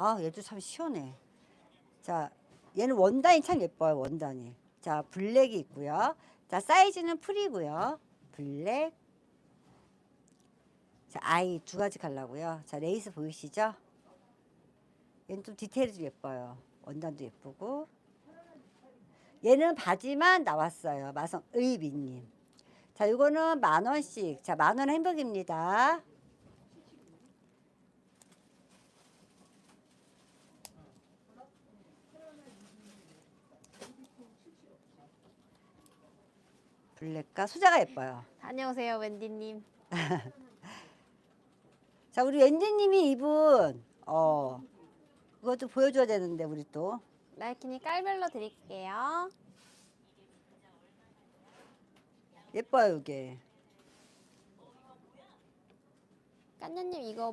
아, 얘도 참 시원해. 자, 얘는 원단이 참 예뻐요, 원단이. 자, 블랙이 있고요. 자, 사이즈는 풀이고요. 블랙. 자, 아이 두 가지 컬러고요. 자, 레이스 보이시죠? 얘는 좀 디테일이 좀 예뻐요. 원단도 예쁘고. 얘는 바지만 나왔어요. 마성 의미님. 자, 이거는 만 원씩. 자, 만원 햄버거입니다. 블랙과 소자가 예뻐요. 다녀오세요, 웬디님. 자, 우리 웬디님이 입은 어 그것도 보여줘야 되는데 우리 또 나이키니 깔별로 드릴게요. 예뻐요 이게. 깐녀님 이거